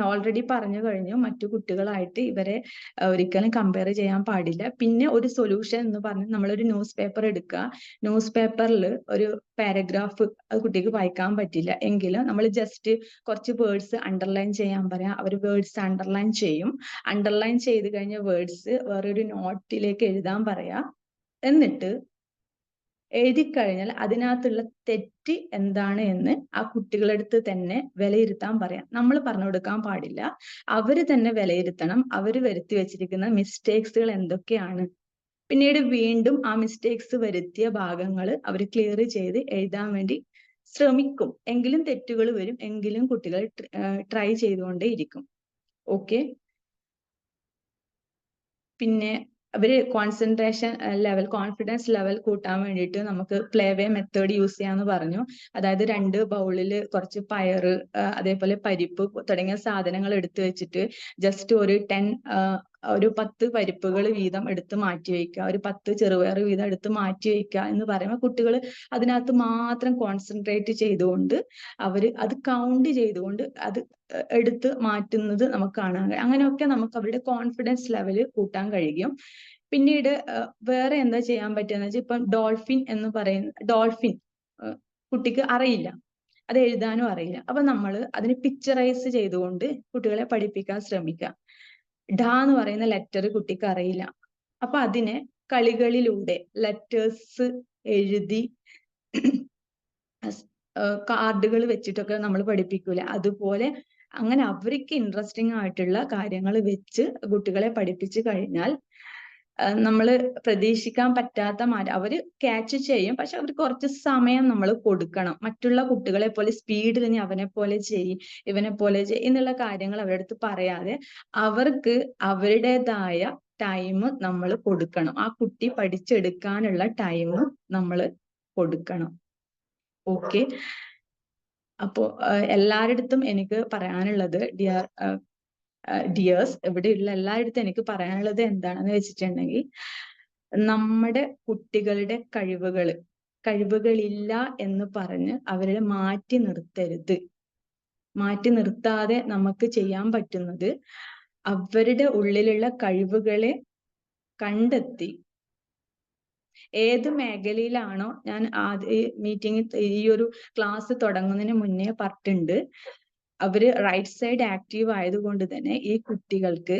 ഓൾറെഡി പറഞ്ഞു കഴിഞ്ഞു മറ്റു കുട്ടികളായിട്ട് ഇവരെ ഒരിക്കലും കമ്പയർ ചെയ്യാൻ പാടില്ല. പിന്നെ ഒരു സൊല്യൂഷൻ എന്ന് പറഞ്ഞ് നമ്മളൊരു ന്യൂസ് പേപ്പർ എടുക്കുക. ന്യൂസ് പേപ്പറിൽ ഒരു പാരഗ്രാഫ് അത് കുട്ടിക്ക് വായിക്കാൻ പറ്റില്ല. എങ്കിലും നമ്മൾ ജസ്റ്റ് കുറച്ച് വേർഡ്സ് അണ്ടർലൈൻ ചെയ്യാൻ പറയാം. അവർ വേർഡ്സ് അണ്ടർലൈൻ ചെയ്യും. അണ്ടർലൈൻ ചെയ്ത് കഴിഞ്ഞ വേർഡ്സ് വേറൊരു നോട്ടിലേക്ക് എഴുതാൻ പറയാം. എന്നിട്ട് എഴുതി കഴിഞ്ഞാൽ അതിനകത്തുള്ള തെറ്റ് എന്താണ് എന്ന് ആ കുട്ടികളടുത്ത് തന്നെ വിലയിരുത്താൻ പറയാം. നമ്മൾ പറഞ്ഞു കൊടുക്കാൻ പാടില്ല. അവർ തന്നെ വിലയിരുത്തണം. അവർ വരുത്തി വെച്ചിരിക്കുന്ന മിസ്റ്റേക്സുകൾ എന്തൊക്കെയാണ്? പിന്നീട് വീണ്ടും ആ മിസ്റ്റേക്സ് വരുത്തിയ ഭാഗങ്ങൾ അവർ ക്ലിയർ ചെയ്ത് എഴുതാൻ വേണ്ടി ശ്രമിക്കും. എങ്കിലും തെറ്റുകൾ വരും. എങ്കിലും കുട്ടികൾ ട്രൈ ചെയ്തുകൊണ്ടേ ഇരിക്കും ഓക്കെ പിന്നെ അവർ കോൺസെൻട്രേഷൻ ലെവൽ കോൺഫിഡൻസ് ലെവൽ കൂട്ടാൻ വേണ്ടിയിട്ട് നമുക്ക് പ്ലേവേ മെത്തേഡ് യൂസ് ചെയ്യാന്ന് പറഞ്ഞു. അതായത് രണ്ട് ബൗളിൽ കുറച്ച് പയറ് അതേപോലെ പരിപ്പ് തുടങ്ങിയ സാധനങ്ങൾ എടുത്തു വെച്ചിട്ട് ജസ്റ്റ് ഒരു ടെൻ ഒരു പത്ത് പരിപ്പുകൾ വീതം എടുത്ത് മാറ്റി വയ്ക്കുക. ഒരു പത്ത് ചെറുപയർ വീതം എടുത്ത് മാറ്റി വയ്ക്കുക എന്ന് പറയുമ്പോൾ കുട്ടികൾ അതിനകത്ത് മാത്രം കോൺസെൻട്രേറ്റ് ചെയ്തുകൊണ്ട് അവർ അത് കൗണ്ട് ചെയ്തുകൊണ്ട് അത് എടുത്ത് മാറ്റുന്നത് നമുക്ക് കാണാൻ കഴിയും. അങ്ങനെയൊക്കെ നമുക്ക് അവരുടെ കോൺഫിഡൻസ് ലെവൽ കൂട്ടാൻ കഴിയും. പിന്നീട് വേറെ എന്താ ചെയ്യാൻ പറ്റുക വെച്ചാൽ ഇപ്പം ഡോൾഫിൻ എന്ന് പറയുന്ന ഡോൾഫിൻ കുട്ടിക്ക് അറിയില്ല. അത് എഴുതാനും അറിയില്ല. അപ്പൊ നമ്മൾ അതിന് പിക്ചറൈസ് ചെയ്തുകൊണ്ട് കുട്ടികളെ പഠിപ്പിക്കാൻ ശ്രമിക്കുക. ഡ എന്ന് പറയുന്ന ലെറ്റർ കുട്ടിക്ക് അറിയില്ല. അപ്പൊ അതിനെ കളികളിലൂടെ ലെറ്റേഴ്സ് എഴുതി കാർഡുകൾ വെച്ചിട്ടൊക്കെ നമ്മൾ പഠിപ്പിക്കൂല. അതുപോലെ അങ്ങനെ അവർക്ക് ഇൻട്രസ്റ്റിംഗ് ആയിട്ടുള്ള കാര്യങ്ങൾ വെച്ച് കുട്ടികളെ പഠിപ്പിച്ചു കഴിഞ്ഞാൽ നമ്മൾ പ്രതീക്ഷിക്കാൻ പറ്റാത്ത മാറ്റം. അവർ ക്യാച്ച് ചെയ്യും. പക്ഷെ അവർ കുറച്ച് സമയം നമ്മൾ കൊടുക്കണം. മറ്റുള്ള കുട്ടികളെ പോലെ സ്പീഡിൽ തന്നെ അവനെ പോലെ ചെയ്യും ഇവനെ പോലെ ചെയ്യും എന്നുള്ള കാര്യങ്ങൾ അവരുടെ അടുത്ത് പറയാതെ അവർക്ക് അവരുടേതായ ടൈം നമ്മൾ കൊടുക്കണം. ആ കുട്ടി പഠിച്ചെടുക്കാനുള്ള ടൈം നമ്മൾ കൊടുക്കണം. ഓക്കെ അപ്പോ അടുത്തും എനിക്ക് പറയാനുള്ളത് ഡിയർ ഡിയേഴ്സ് ഇവിടെയുള്ള എല്ലായിടത്തും എനിക്ക് പറയാനുള്ളത് എന്താണെന്ന് വെച്ചിട്ടുണ്ടെങ്കിൽ നമ്മുടെ കുട്ടികളുടെ കഴിവുകൾ കഴിവുകളില്ല എന്ന് പറഞ്ഞ് അവരെ മാറ്റി നിർത്തരുത്. മാറ്റി നിർത്താതെ നമുക്ക് ചെയ്യാൻ പറ്റുന്നത് അവരുടെ ഉള്ളിലുള്ള കഴിവുകളെ കണ്ടെത്തി. ഏത് മേഖലയിലാണോ ഞാൻ ആദ്യ മീറ്റിംഗ് ഈ ഒരു ക്ലാസ് തുടങ്ങുന്നതിന് മുന്നേ പറഞ്ഞിട്ടുണ്ട്. അവർ റൈറ്റ് സൈഡ് ആക്റ്റീവ് ആയതുകൊണ്ട് തന്നെ ഈ കുട്ടികൾക്ക്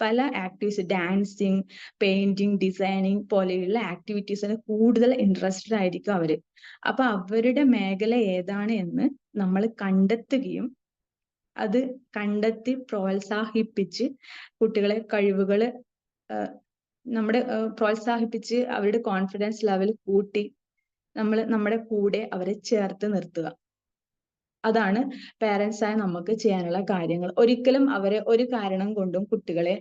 പല ആക്ടിവിറ്റീസ് ഡാൻസിങ്, പെയിന്റിങ്, ഡിസൈനിങ് പോലെയുള്ള ആക്ടിവിറ്റീസിന് കൂടുതൽ ഇൻട്രസ്റ്റഡ് ആയിരിക്കും അവർ. അപ്പൊ അവരുടെ മേഖല ഏതാണ് എന്ന് നമ്മൾ കണ്ടെത്തുകയും അത് കണ്ടെത്തി പ്രോത്സാഹിപ്പിച്ച് കുട്ടികളെ കഴിവുകൾ നമ്മുടെ പ്രോത്സാഹിപ്പിച്ച് അവരുടെ കോൺഫിഡൻസ് ലെവൽ കൂട്ടി നമ്മൾ നമ്മുടെ കൂടെ അവരെ ചേർത്ത് നിർത്തുക. അതാണ് പേരൻസ് ആയ നമുക്ക് ചെയ്യാനുള്ള കാര്യങ്ങൾ. ഒരിക്കലും അവരെ ഒരു കാരണം കൊണ്ടും കുട്ടികളെ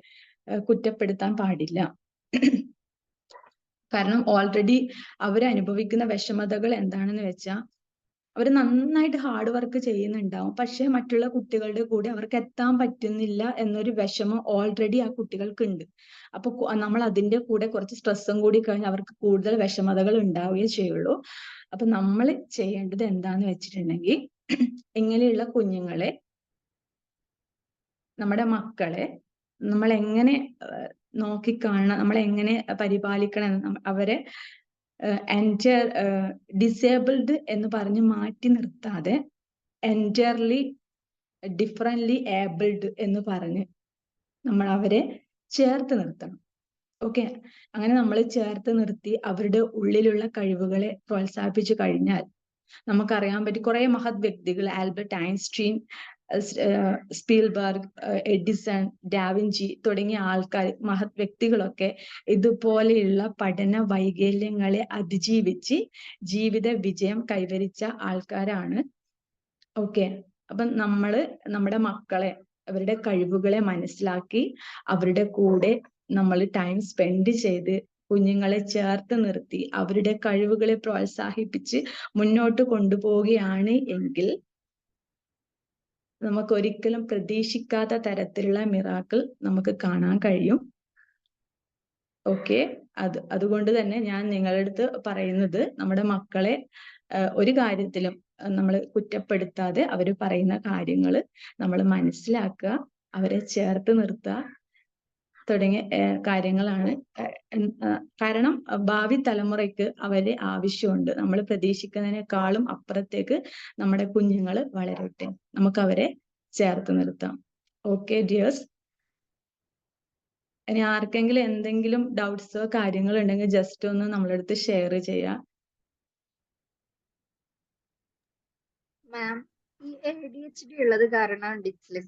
കുറ്റപ്പെടുത്താൻ പാടില്ല. കാരണം ഓൾറെഡി അവർ അനുഭവിക്കുന്ന വിഷമതകൾ എന്താണെന്ന് വെച്ചാൽ അവർ നന്നായിട്ട് ഹാർഡ് വർക്ക് ചെയ്യുന്നുണ്ടാവും. പക്ഷെ മറ്റുള്ള കുട്ടികളുടെ കൂടെ അവർക്ക് എത്താൻ പറ്റുന്നില്ല എന്നൊരു വിഷമം ഓൾറെഡി ആ കുട്ടികൾക്ക് ഉണ്ട് അപ്പൊ നമ്മൾ അതിന്റെ കൂടെ കുറച്ച് സ്ട്രെസ്സും കൂടി കഴിഞ്ഞാൽ അവർക്ക് കൂടുതൽ വിഷമതകൾ ഉണ്ടാവുകയേ ചെയ്യുള്ളൂ. അപ്പൊ നമ്മൾ ചെയ്യേണ്ടത് എന്താന്ന് വെച്ചിട്ടുണ്ടെങ്കിൽ ഇങ്ങനെയുള്ള കുഞ്ഞുങ്ങളെ നമ്മുടെ മക്കളെ നമ്മൾ എങ്ങനെ നോക്കി നോക്കിക്കാണണം, നമ്മൾ എങ്ങനെ പരിപാലിക്കണം അവരെ ഏഹ് എന്റയർ ഡിസേബിൾഡ് എന്ന് പറഞ്ഞ് മാറ്റി നിർത്താതെ എന്റയർലി ഡിഫറന്റ്ലി ഏബിൾഡ് എന്ന് പറഞ്ഞ് നമ്മൾ അവരെ ചേർത്ത് നിർത്തണം. ഓക്കെ. അങ്ങനെ നമ്മൾ ചേർത്ത് നിർത്തി അവരുടെ ഉള്ളിലുള്ള കഴിവുകളെ പ്രോത്സാഹിപ്പിച്ചു കഴിഞ്ഞാൽ നമുക്കറിയാൻ പറ്റി കുറെ മഹത് വ്യക്തികൾ Albert Einstein, Spielberg, Edison, Da Vinci തുടങ്ങിയ ആൾക്കാർ മഹത് വ്യക്തികളൊക്കെ ഇതുപോലെയുള്ള പഠന വൈകല്യങ്ങളെ അതിജീവിച്ച് ജീവിത വിജയം കൈവരിച്ച ആൾക്കാരാണ്. ഓക്കെ. അപ്പൊ നമ്മൾ നമ്മുടെ മക്കളെ അവരുടെ കഴിവുകളെ മനസ്സിലാക്കി അവരുടെ കൂടെ നമ്മൾ ടൈം സ്പെൻഡ് ചെയ്ത് കുഞ്ഞുങ്ങളെ ചേർത്ത് നിർത്തി അവരുടെ കഴിവുകളെ പ്രോത്സാഹിപ്പിച്ച് മുന്നോട്ട് കൊണ്ടുപോവുകയാണ് എങ്കിൽ നമുക്ക് ഒരിക്കലും പ്രതീക്ഷിക്കാത്ത തരത്തിലുള്ള മിറാക്കിൾ നമുക്ക് കാണാൻ കഴിയും. ഓക്കെ. അത് അതുകൊണ്ട് തന്നെ ഞാൻ നിങ്ങളുടെ അടുത്ത് പറയുന്നത് നമ്മുടെ മക്കളെ ഒരു കാര്യത്തിലും നമ്മൾ കുറ്റപ്പെടുത്താതെ അവർ പറയുന്ന കാര്യങ്ങൾ നമ്മൾ മനസ്സിലാക്കുക, അവരെ ചേർത്ത് നിർത്തുക തുടങ്ങിയ കാര്യങ്ങളാണ് കാരണം ഭാവി തലമുറയ്ക്ക് അവരെ ആവശ്യമുണ്ട്. നമ്മൾ പ്രതീക്ഷിക്കുന്നതിനേക്കാളും അപ്പുറത്തേക്ക് നമ്മുടെ കുഞ്ഞുങ്ങൾ വളരട്ടെ. നമുക്ക് അവരെ ചേർത്ത് നിർത്താം. Okay dears. ഇനി ആർക്കെങ്കിലും എന്തെങ്കിലും ഡൗട്ട്സോ കാര്യങ്ങളോ ഉണ്ടെങ്കിൽ ജസ്റ്റ് ഒന്ന് നമ്മളെ അടുത്ത് ഷെയർ ചെയ്യാ. മാം ഈ എ ഡി എച്ച് ഡി ഉള്ളത് കാരണം ഡിസ്ലെക്സിയ